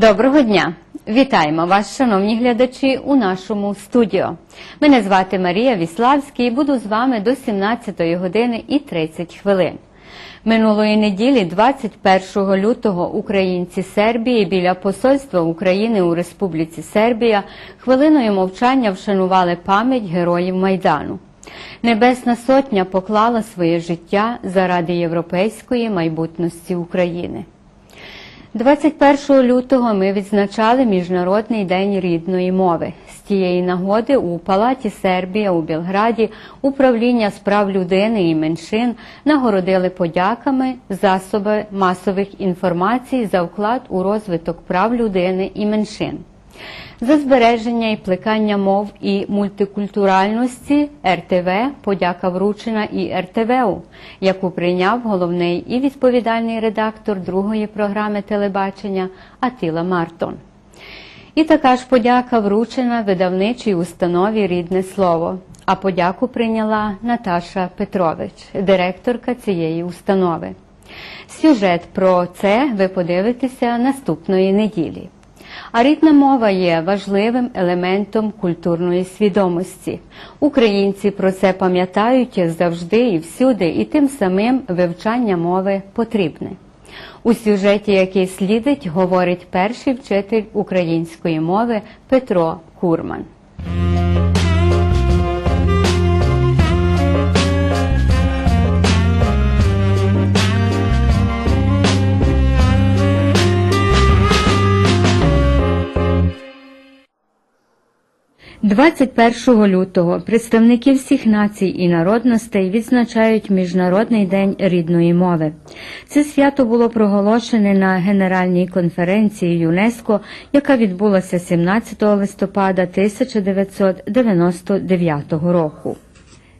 Доброго дня! Вітаємо вас, шановні глядачі, у нашому студіо. Мене звати Марія Віславський і буду з вами до 17 години і 30 хвилин. Минулої неділі, 21 лютого, українці Сербії біля посольства України у Республіці Сербія хвилиною мовчання вшанували пам'ять героїв Майдану. Небесна Сотня поклала своє життя заради європейської майбутності України. 21 лютого ми відзначали Міжнародний день рідної мови. З тієї нагоди у Палаті Сербія у Білграді управління справ людини і меншин нагородили подяками засоби масових інформацій за вклад у розвиток прав людини і меншин. За збереження і плекання мов і мультикультуральності РТВ подяка вручена і РТВУ, яку прийняв головний і відповідальний редактор другої програми телебачення Атила Мартон. І така ж подяка вручена видавничій установі Рідне слово. А подяку прийняла Наташа Петрович, директорка цієї установи. Сюжет про це ви подивитеся наступної неділі. А рідна мова є важливим елементом культурної свідомості. Українці про це пам'ятають завжди і всюди, і тим самим вивчання мови потрібне. У сюжеті, який слідить, говорить перший вчитель української мови Петро Курман. 21 лютого представники всіх націй і народностей відзначають Міжнародний день рідної мови. Це свято було проголошене на Генеральній конференції ЮНЕСКО, яка відбулася 17 листопада 1999 року.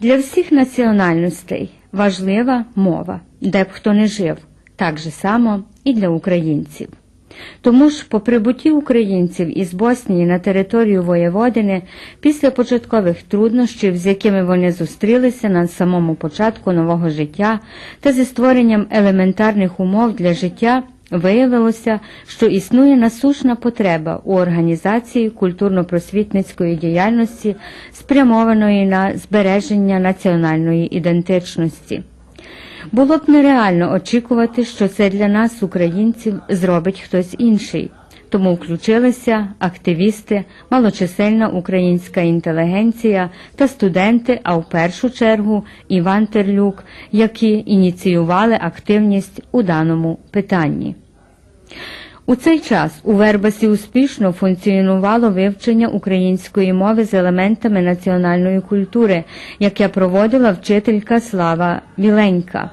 Для всіх національностей важлива мова, де б хто не жив, так же само і для українців. Тому ж, по прибутті українців із Боснії на територію Воєводини, після початкових труднощів, з якими вони зустрілися на самому початку нового життя, та зі створенням елементарних умов для життя, виявилося, що існує насушна потреба у організації культурно-просвітницької діяльності, спрямованої на збереження національної ідентичності. Було б нереально очікувати, що це для нас, українців, зробить хтось інший. Тому включилися активісти, малочисельна українська інтелігенція та студенти, а в першу чергу Іван Терлюк, які ініціювали активність у даному питанні. У цей час у Вербасі успішно функціонувало вивчення української мови з елементами національної культури, яке проводила вчителька Слава Віленька.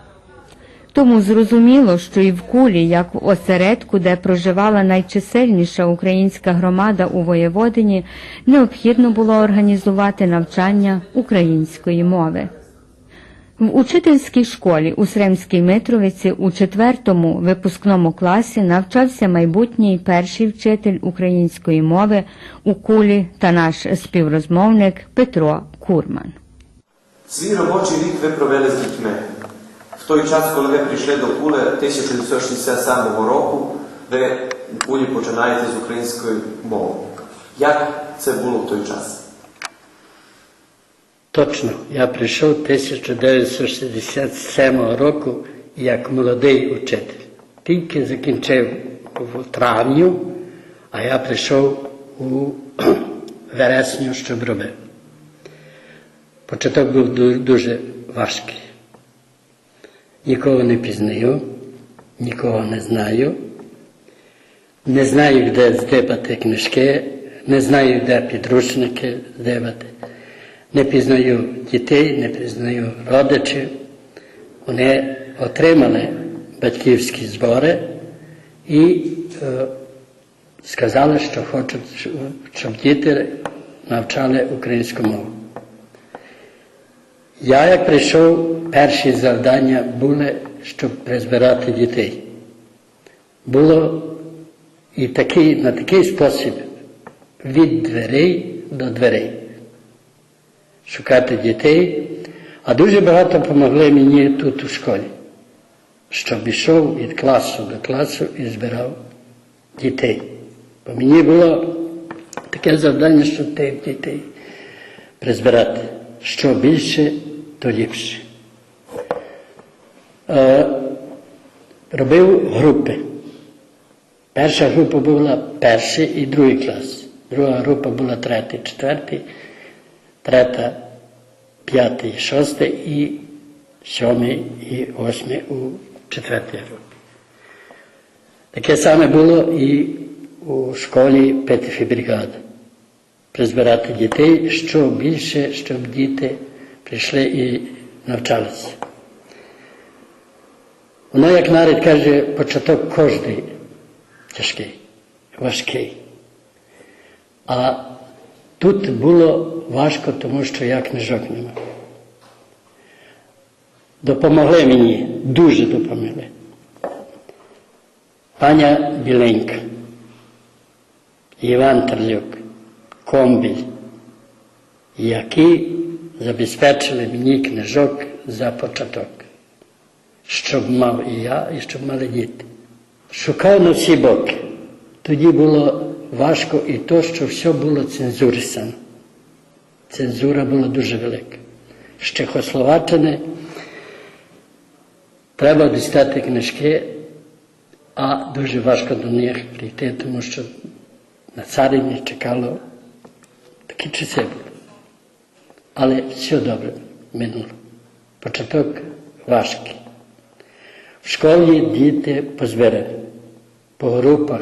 Тому зрозуміло, що і в кулі, як в осередку, де проживала найчисельніша українська громада у Воєводині, необхідно було організувати навчання української мови. В учительській школі у Сремській Митровиці у четвертому випускному класі навчався майбутній перший вчитель української мови у кулі та наш співрозмовник Петро Курман. Свій робочий рік ви провели з дітьми. В той час, коли ви прийшли до Кули 1967 року, ви в Кулі починаєте з української мови. Як це було в той час? Точно, я прийшов 1967 року як молодий учитель. Тільки закінчив в травню, а я прийшов у вересню, щоб робив. Початок був дуже важкий. Нікого не пізнаю, нікого не знаю. Не знаю, де здибати книжки, не знаю, де підручники здибати. Не пізнаю дітей, не пізнаю родичів. Вони отримали батьківські збори і е, сказали, що хочуть, щоб- діти навчали українську мову. Я, як прийшов, перші завдання були, щоб призбирати дітей. Було і такий, на такий спосіб від дверей до дверей. Шукати дітей, а дуже багато допомогли мені тут у школі, щоб йшов від класу до класу і збирав дітей. Бо мені було таке завдання, щоб тих дітей призбирати. Що більше, то ліпше. Е, робив групи. Перша група була перший і другий клас. Друга група була третій, четвертий, третя, п'ятий, шостий і сьомий і восьмий у четвертій групі. Таке саме було і у школі Петефі бригади. Призбирати дітей, що більше, щоб діти прийшли і навчалися. Воно, як нарід каже, початок кожний тяжкий, важкий. А тут було важко, тому що я книжок не мав. Допомогли мені, дуже допомогли. Паня Біленька, Іван Терлюк, Комбіль, які забезпечили мені книжок за початок, щоб мав і я, і щоб мали діти. Шукав на всі боки. Тоді було важко і то, що все було цензурисано. Цензура була дуже велика. З Чехословаччини треба дістати книжки, а дуже важко до них прийти, тому що на царині чекало такі часи. Але все добре минуло. Початок важкий. В школі діти позбирали по групах,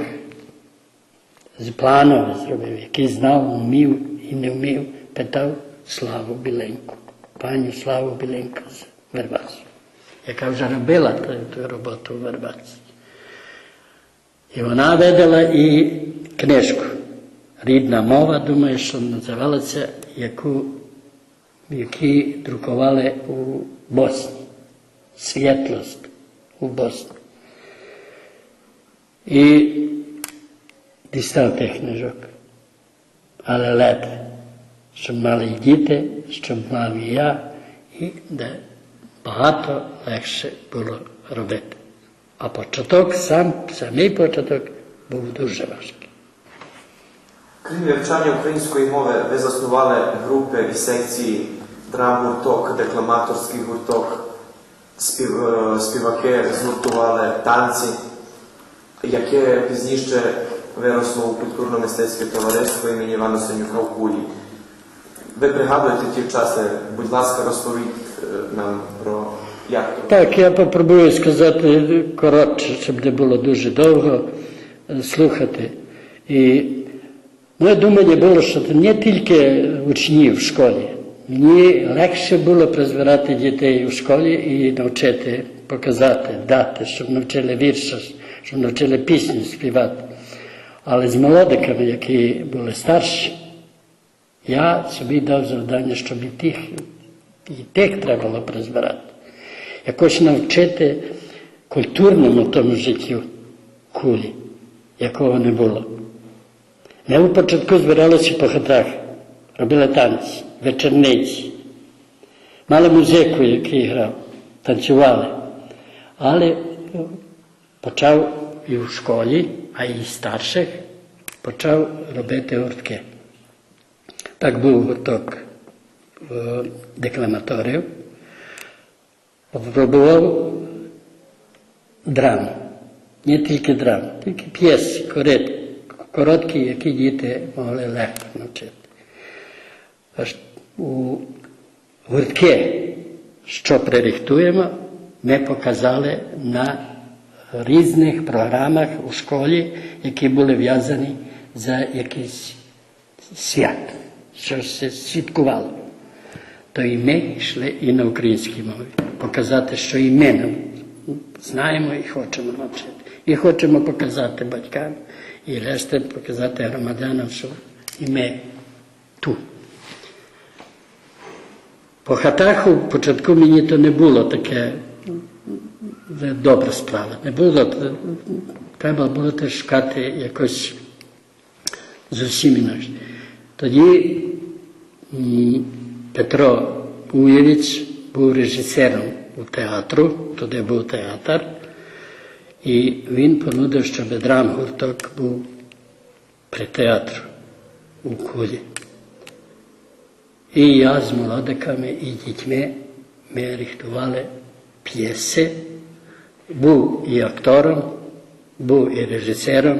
з планами зробив, який знав, вмів і не вмів, питав Славу Біленьку, пані Славу Біленьку з Вербацу, яка вже робила ту, ту роботу у Вербаці. І вона видала і книжку. Рідна мова, думаю, що називалася, яку, які друкували у Босні. Світлость у Босні. І дістав тих книжок. Але ледве, щоб мали діти, щоб мав і я, і де багато легше було робити. А початок, сам, самий початок був дуже важкий. Крім вивчання української мови, ви заснували групи і секції драм-гурток, декламаторський гурток, спів, співаки згуртували танці, яке пізніше виросло у культурно-мистецьке товариство імені Івана Синюка в Кулі. Ви пригадуєте ті часи, будь ласка, розповідь е, нам про як то. Так, я попробую сказати коротше, щоб не було дуже довго е, слухати. І моє думання було, що це не тільки учні в школі. Мені легше було призбирати дітей у школі і навчити, показати, дати, щоб навчили вірша, щоб навчили пісню співати. Але з молодиками, які були старші, я собі дав завдання, щоб і тих, і тих треба було призбирати. Якось навчити культурному тому життю кулі, якого не було. Ми у початку збиралися по хатах, робили танці, вечорниці, мали музику, який грав, танцювали. Але почав і в школі, а і старших почав робити гуртки. Так був гурток декламаторів, пробував драму. Не тільки драму, тільки п'єси, короткі, які діти могли легко навчити. Аж у гуртки, що пририхтуємо, ми показали на різних програмах у школі, які були в'язані за якийсь свят, що се святкувало. То і ми йшли і на українській мові, показати, що і ми знаємо і хочемо навчити. І хочемо показати батькам, і решті показати громадянам, що і ми тут. По хатах у початку мені то не було таке добра справа. Не було, треба було теж шукати якось зовсім інакше. Тоді Петро Уєвич був режисером у театру, туди був театр, і він понудив, щоб драм-гурток був при театру у кулі. І я з молодиками і дітьми ми рихтували п'єси. Був і актором, був і режисером.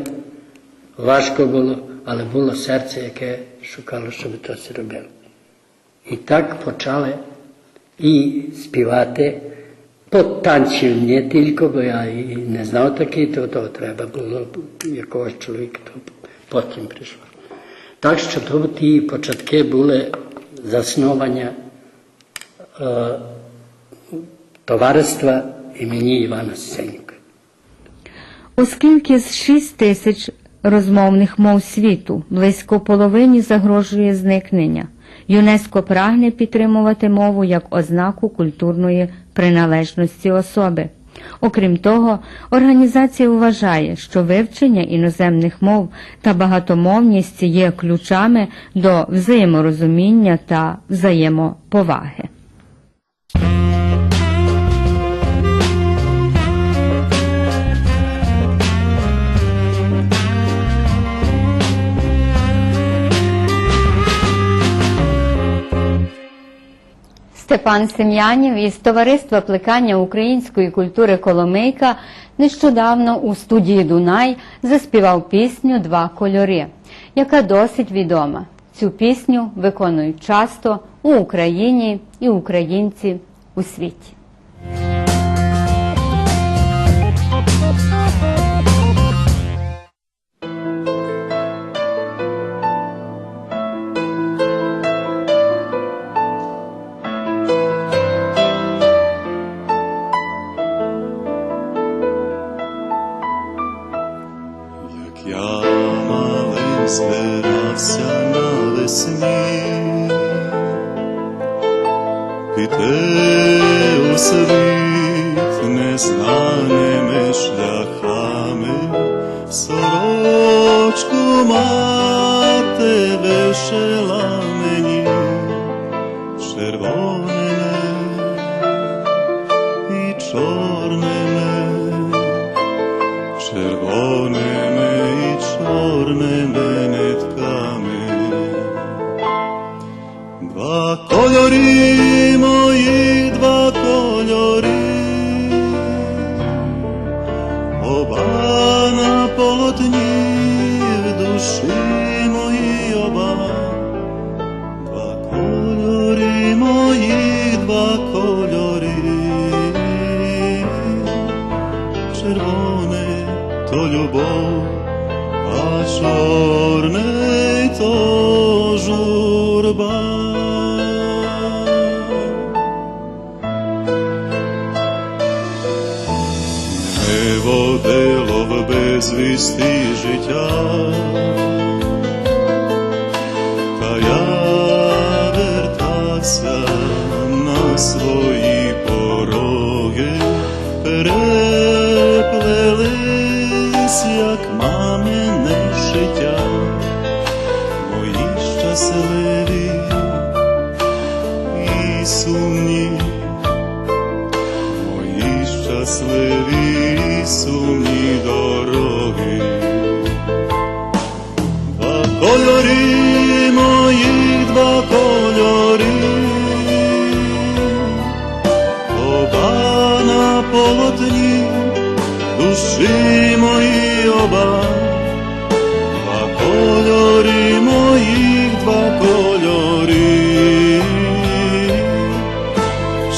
Важко було, але було серце, яке шукало, щоб то це робив. І так почали і співати. По танців не тільки, бо я і не знав такий, то, то треба було якогось чоловіка, то потім прийшло. Так що то ті початки були заснування е, товариства імені Івана Сенька. Оскільки з 6 тисяч розмовних мов світу близько половині загрожує зникнення, ЮНЕСКО прагне підтримувати мову як ознаку культурної приналежності особи. Окрім того, організація вважає, що вивчення іноземних мов та багатомовність є ключами до взаєморозуміння та взаємоповаги. Степан Сем'янів із товариства плекання української культури Коломийка нещодавно у студії Дунай заспівав пісню Два кольори, яка досить відома. Цю пісню виконують часто у Україні і українці у світі.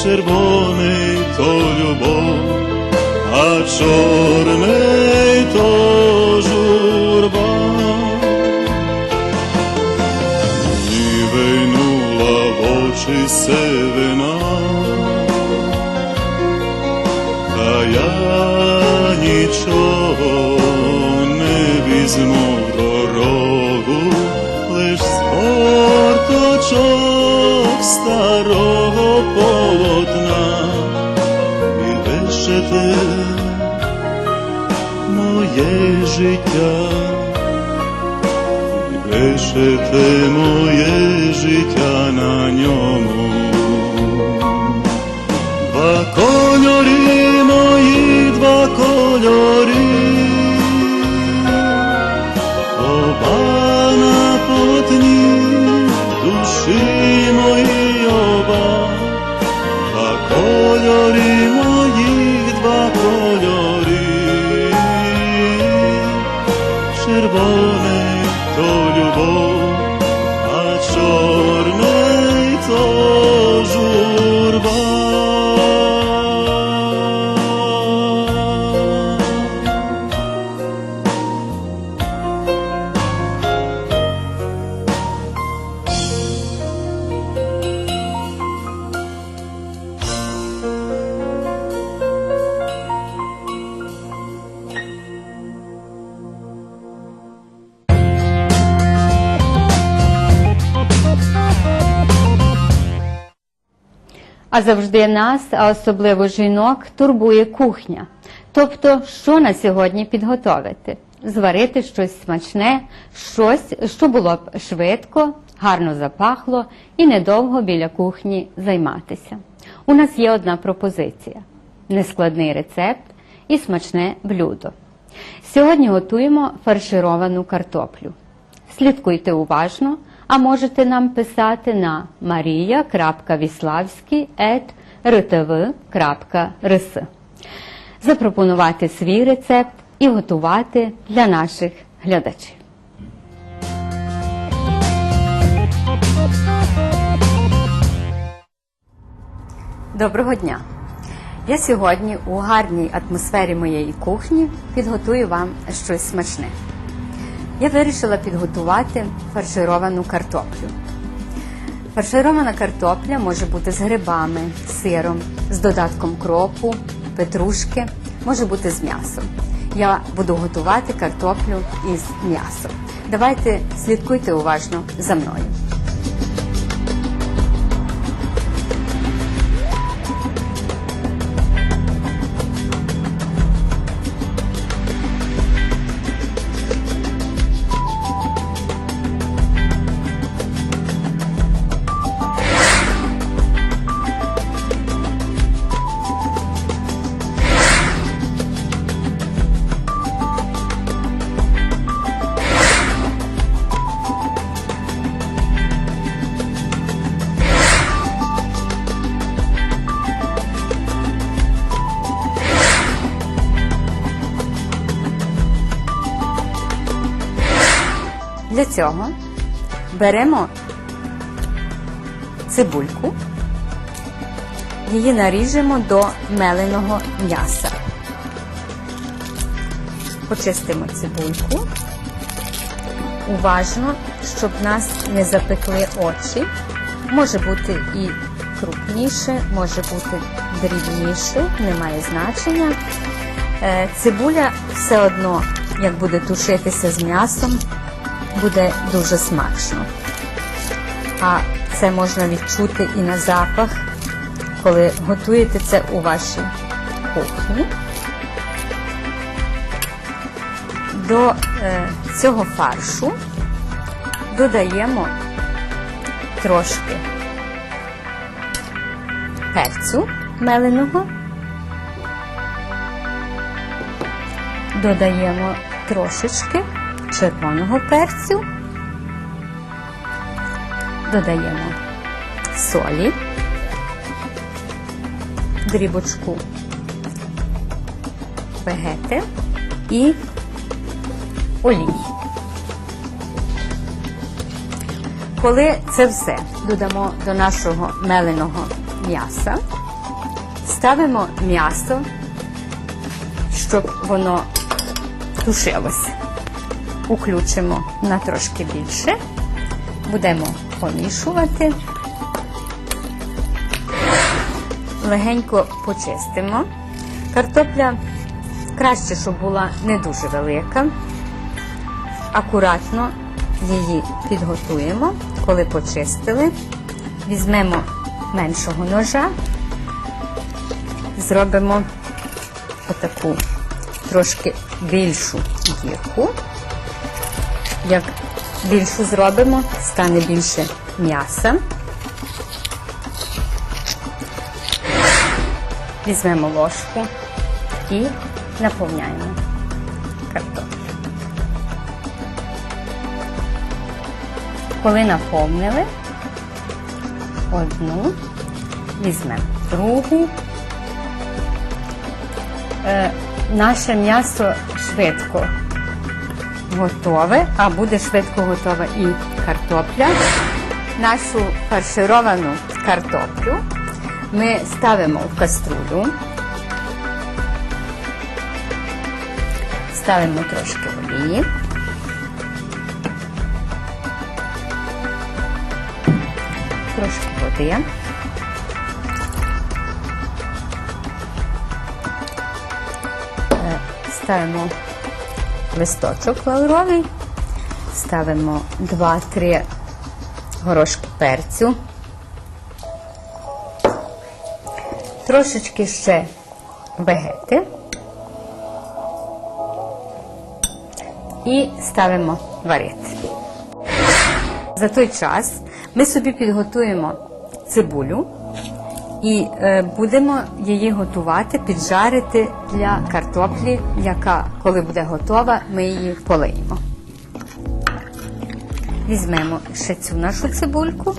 Червоний то любов, а чорний то журба. Мені вийнула в очі сивина, та я нічого не візьму в дорогу, лиш спорточок старого полотна життя. Вишити моє життя на ньому. Завжди нас, а особливо жінок, турбує кухня. Тобто, що на сьогодні підготовити? Зварити щось смачне, щось, що було б швидко, гарно запахло і недовго біля кухні займатися. У нас є одна пропозиція: нескладний рецепт і смачне блюдо. Сьогодні готуємо фаршировану картоплю. Слідкуйте уважно, а можете нам писати на maria.vislavski.rtv.rs Запропонувати свій рецепт і готувати для наших глядачів. Доброго дня! Я сьогодні у гарній атмосфері моєї кухні підготую вам щось смачне. Я вирішила підготувати фаршировану картоплю. Фарширована картопля може бути з грибами, сиром, з додатком кропу, петрушки, може бути з м'ясом. Я буду готувати картоплю із м'ясом. Давайте слідкуйте уважно за мною. Цього беремо цибульку, її наріжемо до меленого м'яса. Почистимо цибульку. Уважно, щоб нас не запекли очі. Може бути і крупніше, може бути дрібніше, немає значення. Е, Цибуля все одно, як буде тушитися з м'ясом, буде дуже смачно. А це можна відчути і на запах, коли готуєте це у вашій кухні. До е, цього фаршу додаємо трошки перцю меленого, додаємо трошечки червоного перцю, додаємо солі, дрібочку вегети і олій. Коли це все додамо до нашого меленого м'яса, ставимо м'ясо, щоб воно тушилося. Уключимо на трошки більше, будемо помішувати, легенько почистимо. Картопля краще, щоб була не дуже велика. Акуратно її підготуємо, коли почистили. Візьмемо меншого ножа, зробимо отаку трошки більшу дірку. Як більшу зробимо, стане більше м'яса. Візьмемо ложку і наповняємо картоплю. Коли наповнили, одну, візьмемо другу. Е, наше м'ясо швидко готове, а буде швидко готова і картопля. Нашу фаршировану картоплю ми ставимо в каструлю. Ставимо трошки олії. Трошки води. Е, Ставимо листочок лавровий, ставимо 2-3 горошки перцю. Трошечки ще вегети. І ставимо варити. За той час ми собі підготуємо цибулю і е, будемо її готувати, піджарити для картоплі, яка, коли буде готова, ми її полиємо. Візьмемо ще цю нашу цибульку.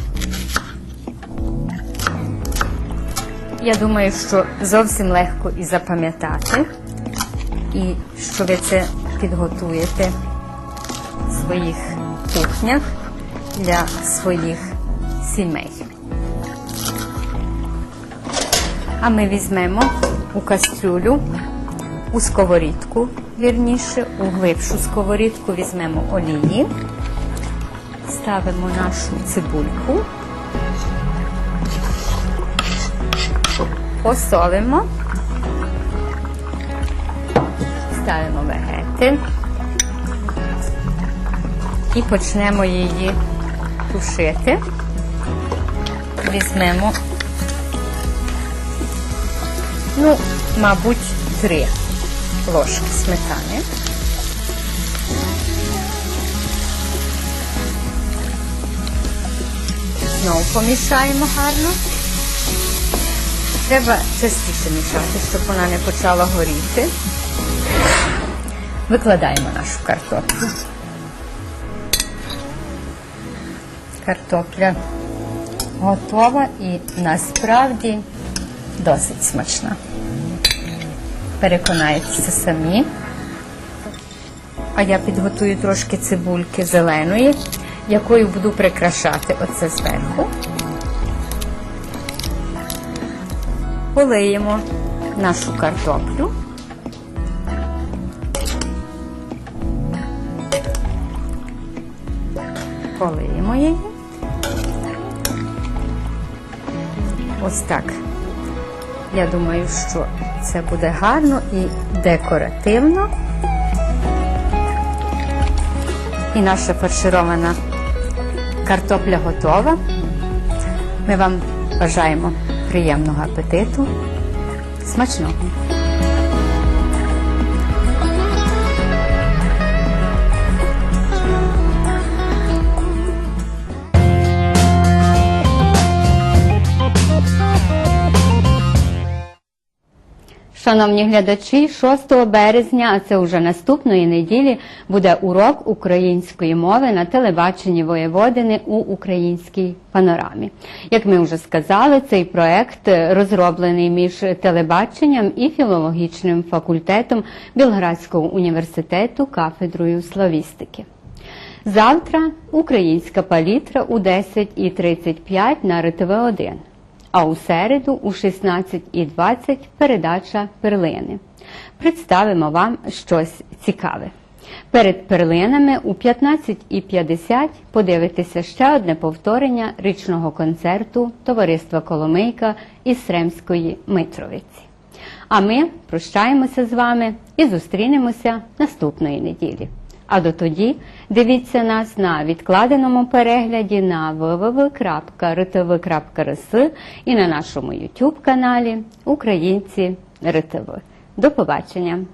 Я думаю, що зовсім легко і запам'ятати, і що ви це підготуєте в своїх кухнях для своїх сімей. А ми візьмемо у кастрюлю, у сковорідку, вірніше, у глибшу сковорідку візьмемо олії, ставимо нашу цибульку, посолимо, ставимо вегети і почнемо її тушити. Візьмемо Ну, мабуть, три ложки сметани. Знову помішаємо гарно. Треба частіше мішати, щоб вона не почала горіти. Викладаємо нашу картоплю. Картопля готова і насправді досить смачна. Переконайтеся самі. А я підготую трошки цибульки зеленої, якою буду прикрашати оце зверху. Полиємо нашу картоплю. Полиємо її. Ось так. Я думаю, що це буде гарно і декоративно. І наша фарширована картопля готова. Ми вам бажаємо приємного апетиту. Смачного! Шановні глядачі, 6 березня, а це вже наступної неділі, буде урок української мови на телебаченні Воєводини у українській панорамі. Як ми вже сказали, цей проект розроблений між телебаченням і філологічним факультетом Білградського університету кафедрою славістики. Завтра українська палітра у 10.35 на РТВ-1 а у середу у 16.20 передача перлини. Представимо вам щось цікаве. Перед перлинами у 15.50 подивитися ще одне повторення річного концерту Товариства Коломийка із Сремської Митровиці. А ми прощаємося з вами і зустрінемося наступної неділі. А до тоді дивіться нас на відкладеному перегляді на www.rtv.rs і на нашому YouTube каналі Українці РТВ. До побачення!